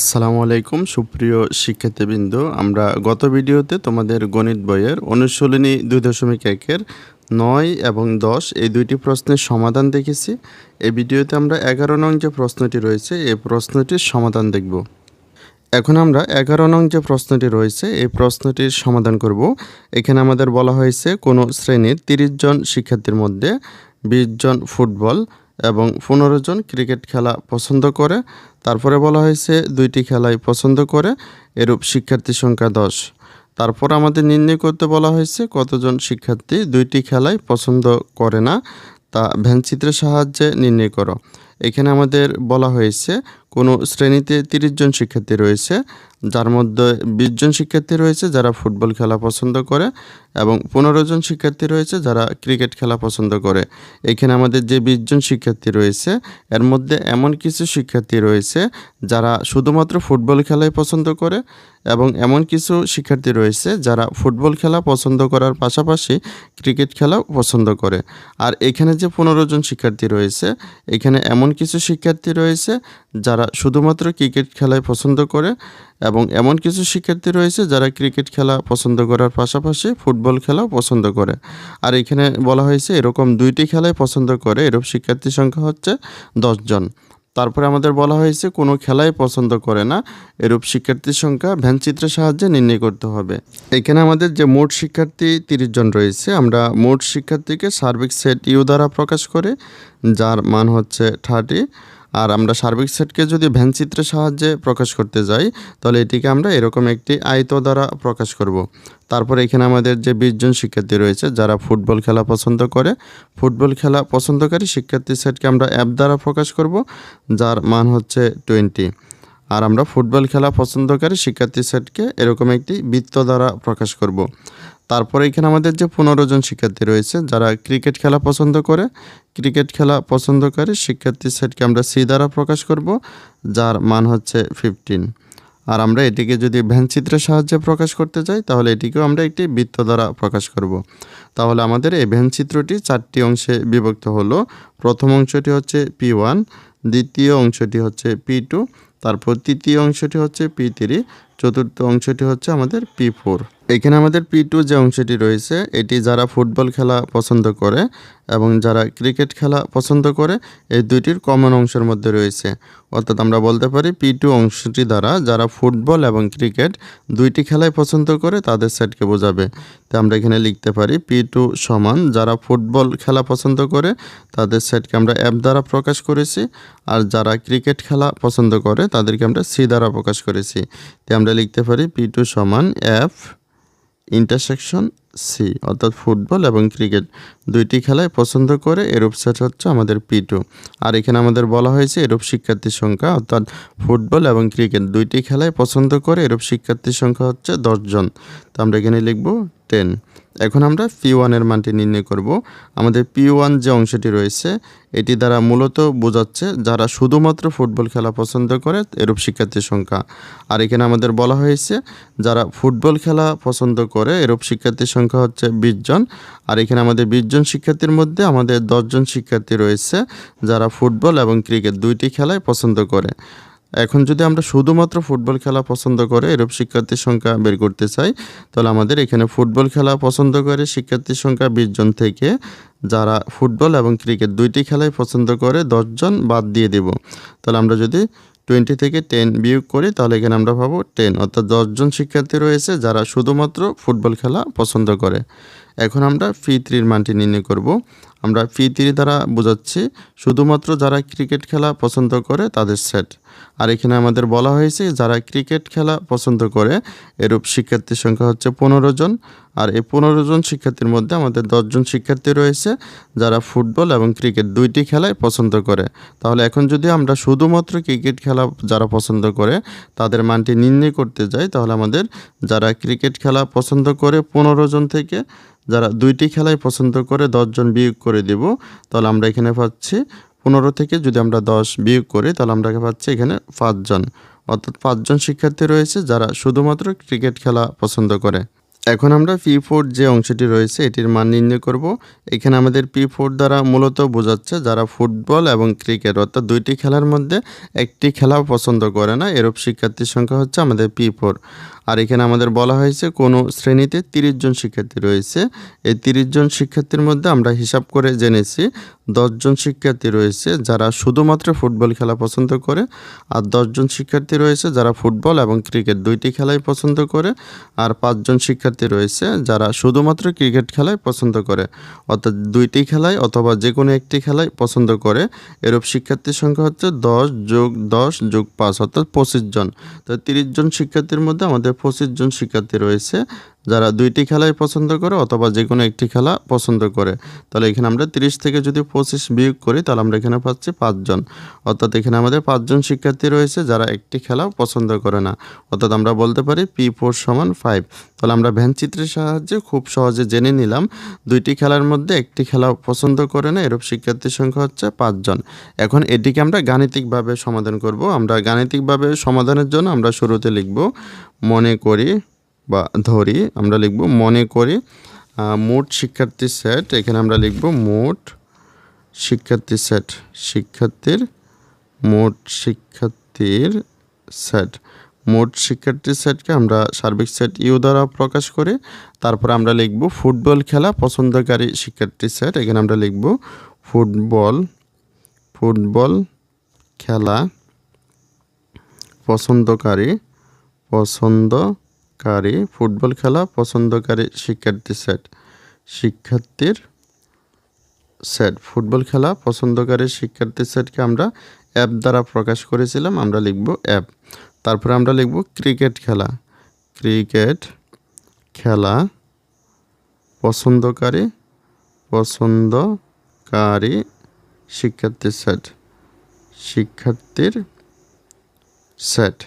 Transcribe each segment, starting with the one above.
আসসালামু আলাইকুম, সুপ্রিয় শিক্ষার্থীবৃন্দ। আমরা গত ভিডিওতে তোমাদের গণিত বইয়ের অনুশীলনী দুই দশমিক একের নয় এবং দশ এই দুইটি প্রশ্নের সমাধান দেখেছি। এই ভিডিওতে আমরা এগারো নং যে প্রশ্নটি রয়েছে, এই প্রশ্নটির সমাধান দেখব। এখন আমরা এগারো নং যে প্রশ্নটি রয়েছে, এই প্রশ্নটির সমাধান করব। এখানে আমাদের বলা হয়েছে, কোনো শ্রেণির তিরিশ জন শিক্ষার্থীর মধ্যে বিশ জন ফুটবল এবং পনেরো জন ক্রিকেট খেলা পছন্দ করে। তারপরে বলা হয়েছে দুইটি খেলাই পছন্দ করে, এরূপ শিক্ষার্থী সংখ্যা দশ। তারপর আমাদের নির্ণয় করতে বলা হয়েছে কতজন শিক্ষার্থী দুইটি খেলাই পছন্দ করে না, তা ভ্যানচিত্রের সাহায্যে নির্ণয় করো। এখানে আমাদের বলা হয়েছে কোনো শ্রেণীতে তিরিশ জন শিক্ষার্থী রয়েছে, যার মধ্যে বিশ জন শিক্ষার্থী রয়েছে যারা ফুটবল খেলা পছন্দ করে এবং পনেরো জন শিক্ষার্থী রয়েছে যারা ক্রিকেট খেলা পছন্দ করে। এখানে আমাদের যে বিশ জন শিক্ষার্থী রয়েছে, এর মধ্যে এমন কিছু শিক্ষার্থী রয়েছে যারা শুধুমাত্র ফুটবল খেলাই পছন্দ করে এবং এমন কিছু শিক্ষার্থী রয়েছে যারা ফুটবল খেলা পছন্দ করার পাশাপাশি ক্রিকেট খেলাও পছন্দ করে। আর এখানে যে পনেরো জন শিক্ষার্থী রয়েছে, এখানে এমন কিছু শিক্ষার্থী রয়েছে যারা শুধুমাত্র ক্রিকেট খেলায় পছন্দ করে এবং এমন কিছু শিক্ষার্থী রয়েছে যারা ক্রিকেট খেলা পছন্দ করার পাশাপাশি ফুটবল খেলাও পছন্দ করে। আর এখানে বলা হয়েছে এরকম দুইটি খেলায় পছন্দ করে, এরূপ শিক্ষার্থীর সংখ্যা হচ্ছে দশজন তারপরে আমাদের বলা হয়েছে কোনো খেলাই পছন্দ করে না, এরূপ শিক্ষার্থীর সংখ্যা ভ্যানচিত্রের সাহায্যে নির্ণয় করতে হবে। এখানে আমাদের যে মোট শিক্ষার্থী তিরিশ জন রয়েছে, আমরা মোট শিক্ষার্থীকে সার্বিক সেট ইউ দ্বারা প্রকাশ করে, যার মান হচ্ছে থার্টি আর আমরা সার্বিক সেটকে যদি ভ্যানচিত্রের সাহায্যে প্রকাশ করতে যাই, তাহলে এটিকে আমরা এরকম একটি আয়ত দ্বারা প্রকাশ করব। তারপর এখানে আমাদের যে বিশজন শিক্ষার্থী রয়েছে, যারা ফুটবল খেলা পছন্দ করে, ফুটবল খেলা পছন্দকারী শিক্ষার্থী সেটকে আমরা অ্যাপ দ্বারা প্রকাশ করব, যার মান হচ্ছে টোয়েন্টি আর আমরা ফুটবল খেলা পছন্দকারী শিক্ষার্থী সেটকে এরকম একটি বৃত্ত দ্বারা প্রকাশ করব। তারপরে এখানে আমাদের যে পনেরো জন শিক্ষার্থী রয়েছে, যারা ক্রিকেট খেলা পছন্দ করে, ক্রিকেট খেলা পছন্দকারী শিক্ষার্থী সেটকে আমরা সি দ্বারা প্রকাশ করব, যার মান হচ্ছে ফিফটিন আর আমরা এটিকে যদি ভ্যানচিত্রের সাহায্যে প্রকাশ করতে চাই তাহলে এটিকেও আমরা একটি বৃত্ত দ্বারা প্রকাশ করব। তাহলে আমাদের এই ভ্যানচিত্রটি চারটি অংশে বিভক্ত হলো প্রথম অংশটি হচ্ছে পি দ্বিতীয় অংশটি হচ্ছে পি তারপর তৃতীয় অংশটি হচ্ছে পি চতুর্থ অংশটি হচ্ছে আমাদের পি ফোর। এখানে আমাদের পি টু যে অংশটি রয়েছে, এটি যারা ফুটবল খেলা পছন্দ করে এবং যারা ক্রিকেট খেলা পছন্দ করে, এই দুইটির কমন অংশের মধ্যে রয়েছে। অর্থাৎ আমরা বলতে পারি পি টু অংশটি দ্বারা যারা ফুটবল এবং ক্রিকেট দুইটি খেলাই পছন্দ করে, তাদের সেটকে বোঝাবে। তো আমরা এখানে লিখতে পারি পি টু সমান যারা ফুটবল খেলা পছন্দ করে, তাদের সেটকে আমরা অ্যাপ দ্বারা প্রকাশ করেছি, আর যারা ক্রিকেট খেলা পছন্দ করে, তাদেরকে আমরা সি দ্বারা প্রকাশ করেছি। তো আমরা লিখতে পারি পি টু সমান এফ ইন্টারসেকশন সি অর্থাৎ ফুটবল এবং ক্রিকেট। দুইটি খেলায় পছন্দ করে এরূপ সেট হচ্ছে আমাদের পি টু আর এখানে আমাদের বলা হয়েছে এরূপ শিক্ষার্থীর সংখ্যা, অর্থাৎ ফুটবল এবং ক্রিকেট। দুইটি খেলায় পছন্দ করে এরূপ শিক্ষার্থীর সংখ্যা হচ্ছে দশজন তো আমরা এখানে লিখব টেন। এখন আমরা পি ওয়ানের মানটি নির্ণয় করব। আমাদের পি ওয়ান যে অংশটি রয়েছে, এটি দ্বারা মূলত বোঝাচ্ছে যারা শুধুমাত্র ফুটবল খেলা পছন্দ করে, এরূপ শিক্ষার্থীর সংখ্যা। আর এখানে আমাদের বলা হয়েছে, যারা ফুটবল খেলা পছন্দ করে, এরূপ শিক্ষার্থীর সংখ্যা হচ্ছে বিশ জন। আর এখানে আমাদের বিশ জন শিক্ষার্থীর মধ্যে আমাদের দশজন শিক্ষার্থী রয়েছে, যারা ফুটবল এবং ক্রিকেট দুইটি খেলায় পছন্দ করে। এখন যদি আমরা শুধুমাত্র ফুটবল খেলা পছন্দ করে, এরূপ শিক্ষার্থীর সংখ্যা বের করতে চাই, তাহলে আমাদের এখানে ফুটবল খেলা পছন্দ করে শিক্ষার্থীর সংখ্যা বিশ জন থেকে যারা ফুটবল এবং ক্রিকেট দুইটি খেলাই পছন্দ করে দশজন বাদ দিয়ে দেব। তাহলে আমরা যদি টোয়েন্টি থেকে টেন বিয়োগ করি, তাহলে এখানে আমরা পাবো টেন। অর্থাৎ দশজন শিক্ষার্থী রয়েছে যারা শুধুমাত্র ফুটবল খেলা পছন্দ করে। এখন আমরা ফি থ্রির মানটি নির্ণয় করব। আমরা ফি থ্রি দ্বারা বোঝাচ্ছি, শুধুমাত্র যারা ক্রিকেট খেলা পছন্দ করে তাদের সেট। আর এখানে আমাদের বলা হয়েছে, যারা ক্রিকেট খেলা পছন্দ করে, এরূপ শিক্ষার্থীর সংখ্যা হচ্ছে পনেরো জন। আর এই পনেরো জন শিক্ষার্থীর মধ্যে আমাদের দশজন শিক্ষার্থী রয়েছে, যারা ফুটবল এবং ক্রিকেট দুইটি খেলায় পছন্দ করে। তাহলে এখন যদি আমরা শুধুমাত্র ক্রিকেট খেলা যারা পছন্দ করে, তাদের মানটি নির্ণয় করতে যাই, তাহলে আমাদের যারা ক্রিকেট খেলা পছন্দ করে পনেরো জন থেকে, যারা দুইটি খেলায় পছন্দ করে দশজন বিয়োগ করে দেব, তাহলে আমরা এখানে পাচ্ছি পনেরো থেকে যদি আমরা দশ বিয়োগ করি, তাহলে আমরা পাচ্ছি এখানে পাঁচজন। অর্থাৎ পাঁচজন শিক্ষার্থী রয়েছে যারা শুধুমাত্র ক্রিকেট খেলা পছন্দ করে। এখন আমরা পি ফোর যে অংশটি রয়েছে, এটির মান নির্ণয় করব। এখানে আমাদের পি ফোর দ্বারা মূলত বোঝাচ্ছে যারা ফুটবল এবং ক্রিকেট, অর্থাৎ দুইটি খেলার মধ্যে একটি খেলা পছন্দ করে না, এরূপ শিক্ষার্থীর সংখ্যা হচ্ছে আমাদের পি ফোর। আর এখানে আমাদের বলা হয়েছে কোনো শ্রেণীতে তিরিশ জন শিক্ষার্থী রয়েছে। এই তিরিশ জন শিক্ষার্থীর মধ্যে আমরা হিসাব করে জেনেছি দশজন শিক্ষার্থী রয়েছে যারা শুধুমাত্র ফুটবল খেলা পছন্দ করে আর দশজন শিক্ষার্থী রয়েছে যারা ফুটবল এবং ক্রিকেট দুইটি খেলাই পছন্দ করে আর পাঁচজন শিক্ষার্থী রয়েছে যারা শুধুমাত্র ক্রিকেট খেলাই পছন্দ করে। অর্থাৎ দুইটি খেলায় অথবা যে কোনো একটি খেলাই পছন্দ করে। এরূপ শিক্ষার্থীর সংখ্যা হচ্ছে দশ যোগ দশ যোগ পাঁচ, অর্থাৎ পঁচিশ জন। তো তিরিশ জন শিক্ষার্থীর মধ্যে আমাদের পঁচিশ জন শিক্ষার্থী রয়েছে। যারা দুইটি খেলাই পছন্দ করে অথবা যে কোনো একটি খেলা পছন্দ করে, তাহলে এখানে আমরা তিরিশ থেকে যদি পঁচিশ বিয়োগ করি, তাহলে আমরা এখানে পাচ্ছি পাঁচজন। অর্থাৎ এখানে আমাদের পাঁচজন শিক্ষার্থী রয়েছে যারা একটি খেলা পছন্দ করে না। অর্থাৎ আমরা বলতে পারি পি ফোর সমান ফাইভ। তাহলে আমরা ভ্যান চিত্রের সাহায্যে খুব সহজে জেনে নিলাম, দুইটি খেলার মধ্যে একটি খেলা পছন্দ করে না, এরূপ শিক্ষার্থীর সংখ্যা হচ্ছে পাঁচজন। এখন এটিকে আমরা গাণিতিকভাবে সমাধান করব। আমরা গাণিতিকভাবে সমাধানের জন্য আমরা শুরুতে লিখব, মনে করি বা ধরি, আমরা লিখব মনে করি মোট শিক্ষার্থীর সেট এখানে আমরা লিখব মোট শিক্ষার্থী সেট শিক্ষার্থীর মোট শিক্ষার্থীর সেট মোট শিক্ষার্থীর সেটকে আমরা সার্বিক সেট ইউ দ্বারা প্রকাশ করে, তারপর আমরা লিখব ফুটবল খেলা, পছন্দকারী শিক্ষার্থীর সেট এখানে আমরা লিখব ফুটবল ফুটবল খেলা, পছন্দকারী পছন্দকারী ফুটবল খেলা পছন্দকারী শিক্ষার্থী সেট শিক্ষার্থীর সেট ফুটবল খেলা পছন্দকারী শিক্ষার্থী সেটকে আমরা অ্যাপ দ্বারা প্রকাশ করেছিলাম, আমরা লিখব অ্যাপ তারপরে আমরা লিখব ক্রিকেট খেলা. ক্রিকেট খেলা পছন্দকারী পছন্দকারী শিক্ষার্থীর সেট শিক্ষার্থীর সেট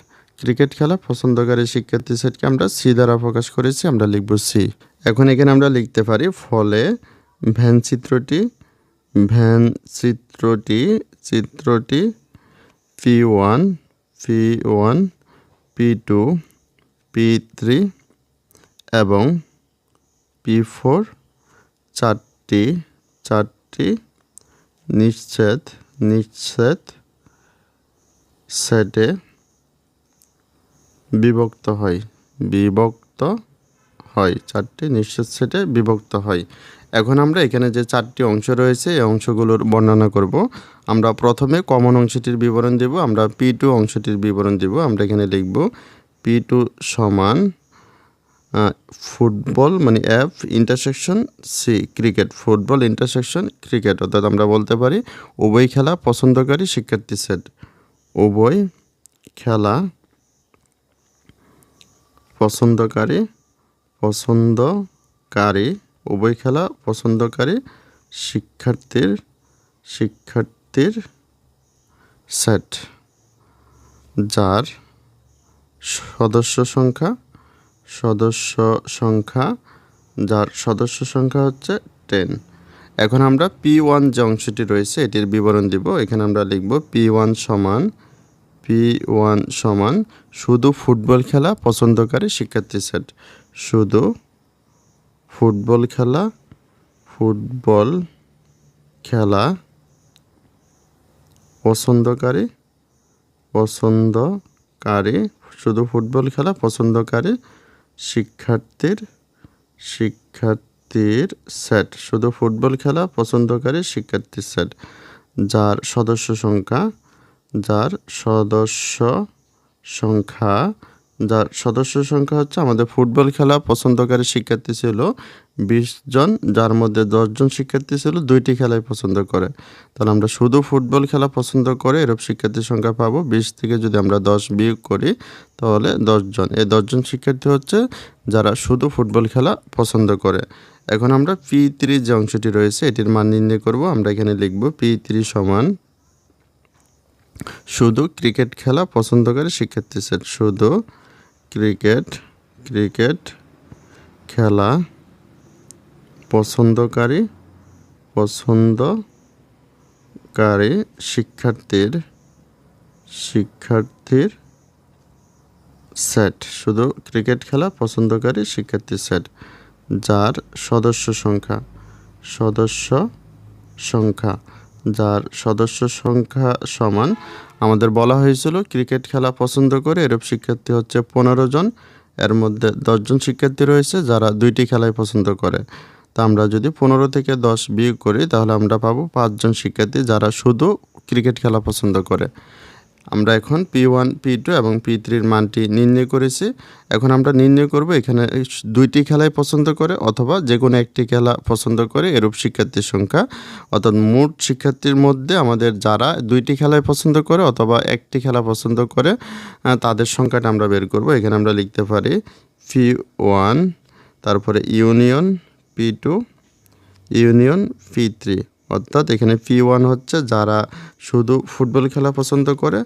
ক্রিকেট খেলা, পছন্দকারী শিক্ষার্থী সেটকে আমরা সি দ্বারা প্রকাশ করেছি, আমরা লিখব সি এখন এখানে আমরা লিখতে পারি, ফলে ভ্যান চিত্রটি ভ্যান চিত্রটি চিত্রটি P one P one P two P three এবং পি ফোর চারটি চারটি নিশ্চেদ নিশ্চেদ সেটে বিভক্ত হয়। বিভক্ত হয়। চারটি নিশ্চিত সেটে বিভক্ত হয়। এখন আমরা এখানে যে চারটি অংশ রয়েছে, এই অংশগুলোর বর্ণনা করব। আমরা প্রথমে কমন অংশটির বিবরণ দেব, আমরা পি টু অংশটির বিবরণ দেব, আমরা এখানে লিখব পি টু সমান ফুটবল মানে F intersection C cricket football intersection cricket অর্থাৎ আমরা বলতে পারি উভয় খেলা পছন্দকারী শিক্ষার্থী সেট। উভয় খেলা পছন্দকারী পছন্দকারী, উভয় খেলা পছন্দকারী শিক্ষার্থীর শিক্ষার্থীর সেট, যার সদস্য সংখ্যা সদস্য সংখ্যা, যার সদস্য সংখ্যা হচ্ছে টেন এখন আমরা পি ওয়ান যে অংশটি রয়েছে, এটির বিবরণ দিব। এখানে আমরা লিখব পি ওয়ান সমান পি ওয়ান সমান শুধু ফুটবল খেলা পছন্দকারী শিক্ষার্থী সেট শুধু ফুটবল খেলা ফুটবল খেলা পছন্দকারী পছন্দকারী, শুধু ফুটবল খেলা পছন্দকারী শিক্ষার্থীর শিক্ষার্থীর সেট শুধু ফুটবল খেলা পছন্দকারী শিক্ষার্থীর সেট যার সদস্য সংখ্যা যার সদস্য সংখ্যা, যার সদস্য সংখ্যা হচ্ছে আমাদের ফুটবল খেলা পছন্দকারী শিক্ষার্থী ছিল বিশ জন, যার মধ্যে দশজন শিক্ষার্থী ছিল, দুইটি খেলাই পছন্দ করে। তাহলে আমরা শুধু ফুটবল খেলা পছন্দ করে এরূপ শিক্ষার্থীর সংখ্যা পাবো। বিশ থেকে যদি আমরা দশ বিয়োগ করি, তাহলে দশজন এই দশজন শিক্ষার্থী হচ্ছে যারা শুধু ফুটবল খেলা পছন্দ করে। এখন আমরা পি থ্রি যে অংশটি রয়েছে, এটির মান নির্ণয় করব। আমরা এখানে লিখব পি থ্রি সমান শুধু ক্রিকেট খেলা পছন্দকারী শিক্ষার্থী সেট শুধু ক্রিকেট ক্রিকেট খেলা পছন্দকারী পছন্দকারী শিক্ষার্থীর শিক্ষার্থীর সেট শুধু ক্রিকেট খেলা পছন্দকারী শিক্ষার্থী সেট যার সদস্য সংখ্যা সদস্য সংখ্যা। যার সদস্য সংখ্যা সমান। আমাদের বলা হয়েছিল, ক্রিকেট খেলা পছন্দ করে এরূপ শিক্ষার্থী হচ্ছে পনেরো জন। এর মধ্যে দশজন শিক্ষার্থী রয়েছে যারা দুইটি খেলায় পছন্দ করে। তা আমরা যদি পনেরো থেকে দশ বিয়োগ করি, তাহলে আমরা পাবো পাঁচজন শিক্ষার্থী যারা শুধু ক্রিকেট খেলা পছন্দ করে। আমরা এখন পি ওয়ান পি টু এবং পি থ্রির মানটি নির্ণয় করেছি। এখন আমরা নির্ণয় করব এখানে দুইটি খেলাই পছন্দ করে অথবা যে কোনো একটি খেলা পছন্দ করে এরূপ শিক্ষার্থীর সংখ্যা। অর্থাৎ মোট শিক্ষার্থীর মধ্যে আমাদের যারা দুইটি খেলাই পছন্দ করে অথবা একটি খেলা পছন্দ করে তাদের সংখ্যাটা আমরা বের করব। এখানে আমরা লিখতে পারি পি ওয়ান তারপরে union P two union P three অর্থাৎ এখানে পি ওয়ান হচ্ছে যারা শুধু ফুটবল খেলা পছন্দ করে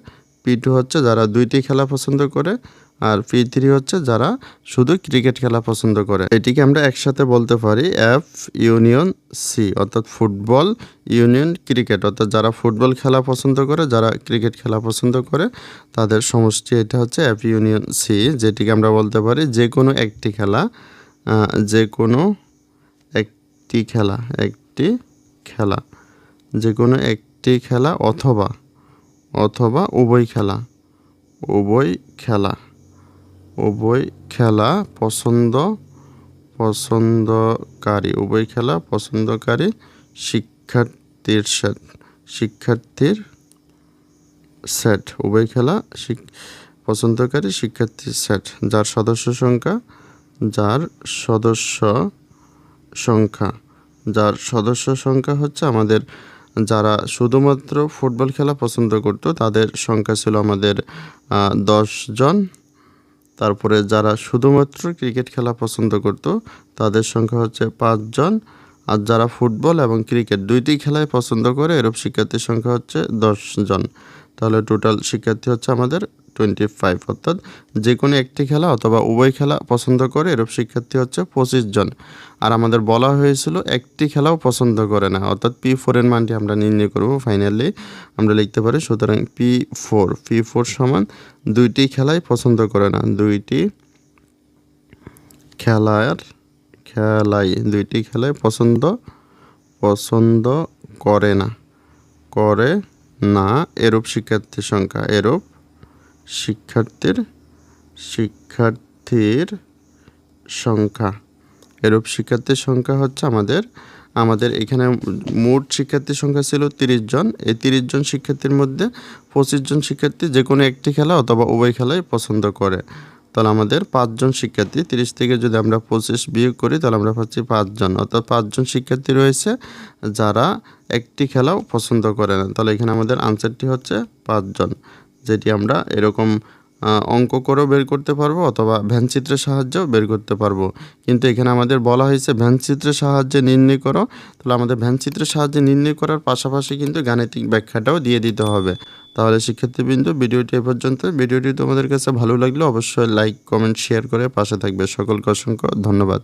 পি টু হচ্ছে যারা দুইটি খেলা পছন্দ করে, আর পি থ্রি হচ্ছে যারা শুধু ক্রিকেট খেলা পছন্দ করে। এটিকে আমরা একসাথে বলতে পারি এফ ইউনিয়ন সি অর্থাৎ ফুটবল ইউনিয়ন ক্রিকেট। অর্থাৎ যারা ফুটবল খেলা পছন্দ করে, যারা ক্রিকেট খেলা পছন্দ করে, তাদের সমষ্টি এটা হচ্ছে এফ ইউনিয়ন সি যেটিকে আমরা বলতে পারি যে কোনো একটি খেলা যে কোনো একটি খেলা, একটি খেলা যে কোনো একটি খেলা অথবা অথবা উভয় খেলা উভয় খেলা উভয় খেলা পছন্দ, পছন্দকারী, উভয় খেলা পছন্দকারী শিক্ষার্থীর সেট শিক্ষার্থীর সেট উভয় খেলা পছন্দকারী শিক্ষার্থীর সেট যার সদস্য সংখ্যা, যার সদস্য সংখ্যা। যার সদস্য সংখ্যা হচ্ছে আমাদের যারা শুধুমাত্র ফুটবল খেলা পছন্দ করত, তাদের সংখ্যা ছিল আমাদের দশ জন। তারপরে যারা শুধুমাত্র ক্রিকেট খেলা পছন্দ করত, তাদের সংখ্যা হচ্ছে পাঁচজন আর যারা ফুটবল এবং ক্রিকেট দুইটি খেলায় পছন্দ করে, এরূপ শিক্ষার্থীর সংখ্যা হচ্ছে দশ জন। তাহলে টোটাল শিক্ষার্থী হচ্ছে আমাদের টোয়েন্টি ফাইভ অর্থাৎ যে কোনো একটি খেলা অথবা উভয় খেলা পছন্দ করে, এরূপ শিক্ষার্থী হচ্ছে পঁচিশ জন। আর আমাদের বলা হয়েছিল একটি খেলাও পছন্দ করে না, অর্থাৎ পি ফোরের মানটি আমরা নির্ণয় করব ফাইনালি আমরা লিখতে পারি, সুতরাং পি ফোর পি ফোর সমান দুইটি খেলাই পছন্দ করে না, দুইটি খেলার খেলাই, দুইটি খেলায় পছন্দ পছন্দ করে না, করে না, এরূপ শিক্ষার্থীর সংখ্যা, এরূপ শিক্ষার্থীর শিক্ষার্থীর সংখ্যা। এরূপ শিক্ষার্থীর সংখ্যা হচ্ছে আমাদের আমাদের এখানে মোট শিক্ষার্থীর সংখ্যা ছিল তিরিশ জন। এই তিরিশ জন শিক্ষার্থীর মধ্যে পঁচিশ জন শিক্ষার্থী যে কোনো একটি খেলা অথবা উভয় খেলাই পছন্দ করে। তাহলে আমাদের পাঁচজন শিক্ষার্থী, তিরিশ থেকে যদি আমরা পঁচিশ বিয়োগ করি, তাহলে আমরা পাচ্ছি পাঁচজন। অর্থাৎ পাঁচজন শিক্ষার্থী রয়েছে যারা একটি খেলাও পছন্দ করে না। তাহলে এখানে আমাদের আনসারটি হচ্ছে পাঁচজন, যেটি আমরা এরকম অঙ্ক করেও বের করতে পারব অথবা ভ্যানচিত্রের সাহায্যেও বের করতে পারব। কিন্তু এখানে আমাদের বলা হয়েছে ভ্যানচিত্রের সাহায্যে নির্ণয় করো। তাহলে আমাদের ভ্যানচিত্রের সাহায্যে নির্ণয় করার পাশাপাশি কিন্তু গাণিতিক ব্যাখ্যাটাও দিয়ে দিতে হবে। তাহলে শিক্ষার্থীবৃন্দ, ভিডিওটি এ পর্যন্ত। ভিডিওটি তোমাদের কাছে ভালো লাগলে অবশ্যই লাইক, কমেন্ট, শেয়ার করে পাশে থাকবে। সকলকে অসংখ্য ধন্যবাদ।